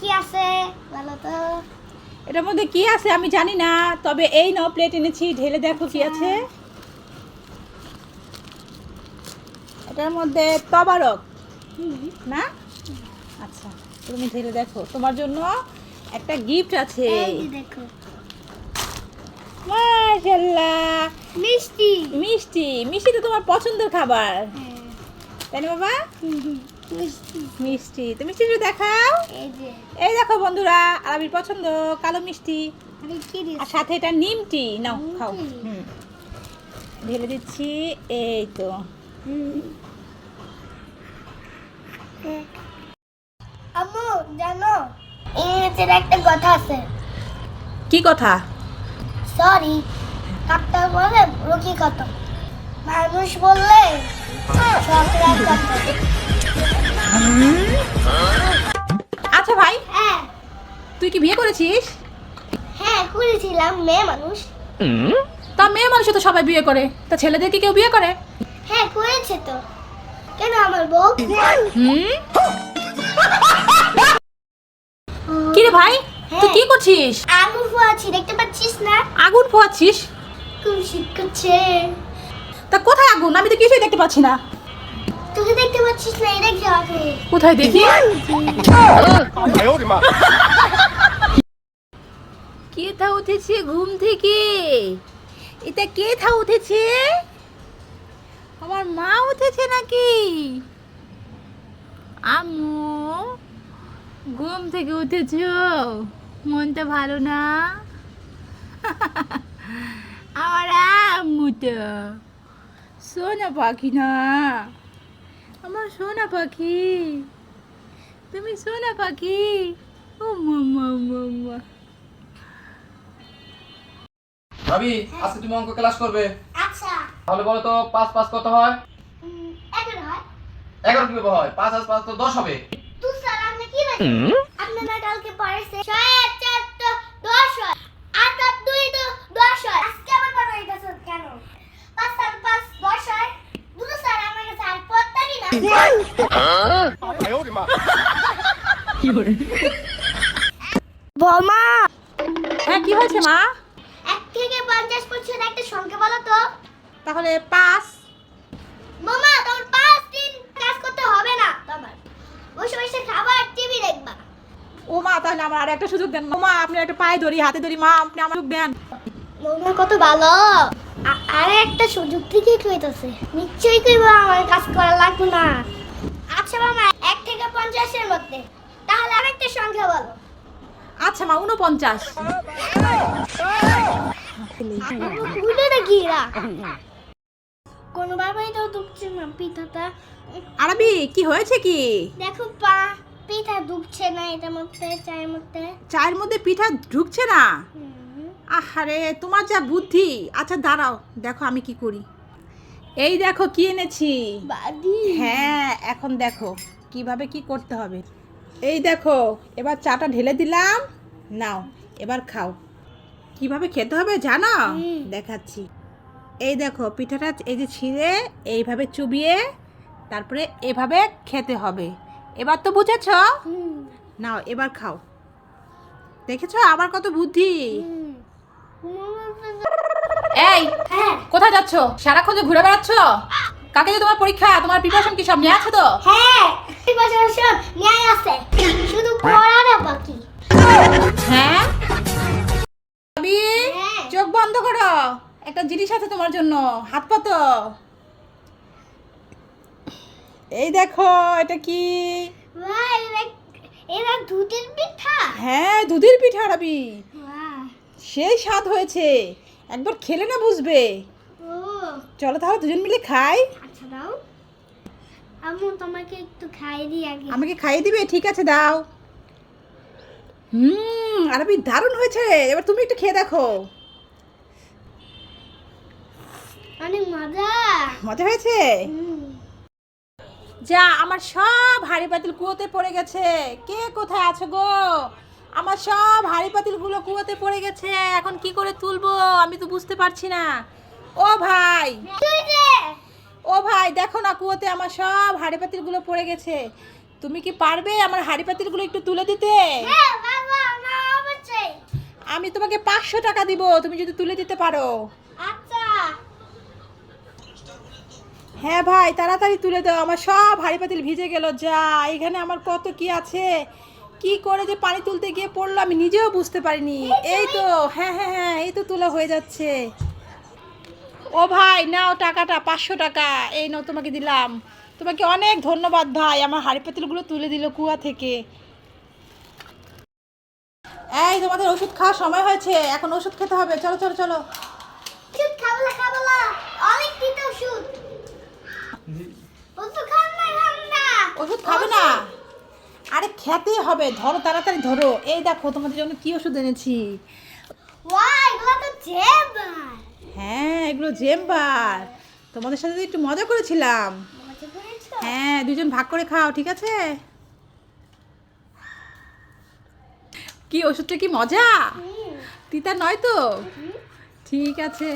কি আছে? বলো তো। এটার মধ্যে কি আছে আমি জানি না তবে এই নাও প্লেট এনেছি ঢেলে দেখো কি আছে। এটার মধ্যে তবারক। না? আচ্ছা তুমি ঢেলে দেখো। তোমার জন্য একটা গিফট আছে। দেখো। মাশাল্লাহ মিষ্টি। মিষ্টি মিষ্টি তো তোমার পছন্দের খাবার। হ্যাঁ, তাই না বাবা? মিষ্টি। মিষ্টি। তো মিষ্টিটা দেখাও। এই দেখো বন্ধুরা আরবির পছন্দ কালো মিষ্টি। কি আর সাথে এটা নিমটি। নাও খাও? হুম। ঢেলে দিচ্ছি এই তো। আম্মু জানো ইংরেজির একটা কথা আছে। কি কথা? সরি ডাক্তার বলে রোগী কত মানুষ বললে রাগ কত আচ্ছা ভাই হ্যাঁ। তুই কি বিয়ে করেছিস? হ্যাঁ করেছিলাম মেয়ে মানুষ। তা মেয়ে মানুষ তো সবাই বিয়ে করে। তা ছেলেদের কি কেউ বিয়ে করে? হ্যাঁ করেছে তো। কেন আমার বউ? কি রে ভাই তুই কি করছিস? আগুন ফুয়াছি দেখতে পাচ্ছিস না? আগুন পোয়াচ্ছিস খুব শীত করছে। তা কোথায় আগুন? আমি তো কিছুই দেখতে পাচ্ছি না। তোকে দেখতে পাচ্ছিস না এটা কি কোথায় দেখি? কে থা উঠেছে ঘুম থেকে? এটা কে থা উঠেছে? আমার মা উঠেছে নাকি? আম্মু ঘুম থেকে উঠেছ? মনটা ভালো না? আমার আম্মু তো শোনো পাখি না। আমার সোনা পাখি। তুমি সোনা পাখি। ও মামা মামা ভাবি আজকে তুমি অঙ্ক ক্লাস করবে। আচ্ছা। তাহলে বলো তো পাঁচ পাঁচ কত হয়? হয়। এগারো কীভাবে হয়? পাঁচ আর পাঁচ তো দশ হবে। তুই স্যার আপনি কি বলছেন? আপনি না কালকে পড়েছে বমা। হ্যাঁ কি হয়েছে মা? এক থেকে পঞ্চাশ পর্যন্ত একটা সংখ্যা বলো তো। তাহলে পাঁচ মামা তোমার পাঁচ দিন কাজ করতে হবে না তোমার। বসে বসে খাবার টিভি দেখবা। ও মা তাহলে আমার আর একটা সুযোগ দেন। ও মা আপনি একটা পায়ে ধরি হাতে ধরি মা আপনি আমার দেন। মামা কত ভালো। একটা সুযোগ থেকে কইতাছে। নিশ্চয়ই কইবা আমার কাজ করা লাগবে না। আচ্ছা মামা এক থেকে পঞ্চাশের মধ্যে। তাহলে আরেকটা সংখ্যা বলো। আচ্ছা মা উনপঞ্চাশ তো দুঃখছে না পিঠাটা। আরবি কি হয়েছে কি? দেখো পা পিঠা দুঃখছে না এটার মধ্যে চায়ের মধ্যে। চায়ের মধ্যে পিঠা ঢুকছে না। আহারে তোমার যা বুদ্ধি। আচ্ছা দাঁড়াও দেখো আমি কি করি। এই দেখো কি এনেছি? হ্যাঁ এখন দেখো কীভাবে কি করতে হবে। এই দেখো এবার চাটা ঢেলে দিলাম। নাও এবার খাও। কীভাবে খেতে হবে জানো? দেখাচ্ছি। এই দেখো পিঠাটা এই যে ছিঁড়ে এইভাবে চুবিয়ে তারপরে এভাবে খেতে হবে। এবার তো বুঝেছ? নাও এবার খাও। দেখেছ? আমার কত বুদ্ধি হুম। এই হ্যাঁ কোথায় যাচ্ছ? সারাক্ষণ যে ঘুরে বেড়াচ্ছ? কাকে যে তোমার পরীক্ষা? তোমার প্রিপারেশন কি সব নিয়ে আছে তো? হ্যাঁ সব ন্যায় আছে। শুধু পড়াটা বাকি। হ্যাঁ? হ্যাঁ। চোখ বন্ধ করো। একটা জিনিস আছে তোমার জন্য। হাত পাতো। এই দেখো এটা কি? দুধের পিঠা। হ্যাঁ দুধের পিঠা রাবি সেই স্বাদ হয়েছে। একবার খেলে না বুঝবে। চলো তাহলে দুজন মিলে খাই। আচ্ছা দাও। আম্মু তোমাকে একটু খাইয়ে দিই আগে। আমাকে খাইয়ে দিবে? ঠিক আছে দাও। হুম আরবি দারুণ হয়েছে। এবার তুমি একটু খেয়ে দেখো। অনেক মজা। মজা হয়েছে? যা আমার সব হাড়ি পাতিল কুয়োতে পড়ে গেছে। কে কোথায় আছো গো? আমার সব হাড়ি পাতিলগুলো কুয়োতে পড়ে গেছে। এখন কি করে তুলবো? আমি তো বুঝতে পারছি না। ও ভাই। ও ভাই, দেখো না কুয়োতে আমার সব হাড়ি পাতিলগুলো পড়ে গেছে। তুমি কি পারবে আমার হাড়ি পাতিলগুলো একটু তুলে দিতে? আমি তোমাকে পাঁচশো টাকা দিব, তুমি যদি তুলে দিতে পারো। হ্যাঁ ভাই, তাড়াতাড়ি তুলে দাও, আমার সব হাড়ি পাতিল ভিজে গেল, যা, এখানে আমার কত কি আছে? কি করে যে পানি তুলতে গিয়ে পড়ল আমি নিজেও বুঝতে পারিনি। এই তো হ্যাঁ হ্যাঁ হ্যাঁ এই তো তোলা হয়ে যাচ্ছে। ও ভাই নাও টাকাটা পাঁচশো টাকা এই নাও তোমাকে দিলাম। তোমাকে অনেক ধন্যবাদ ভাই আমার হাড়ি পাতিলগুলো তুলে দিল কুয়া থেকে। এই তোমাদের ওষুধ খাওয়ার সময় হয়েছে এখন ওষুধ খেতে হবে চলো চলো চলো। ওষুধ খাব না আরে খেতে হবে ধরো তাড়াতাড়ি ধরো। এই দেখো তোমাদের জন্য কি ওষুধ এনেছি। ওয়াই এগুলো তো জেবা হ্যাঁ এগুলো জেম্বার। তোমাদের সাথে একটু মজা করেছিলাম। হ্যাঁ দুজন ভাগ করে খাও, ঠিক আছে? কি, ওষুধটা কি মজা? তিতা নয় তো? ঠিক আছে।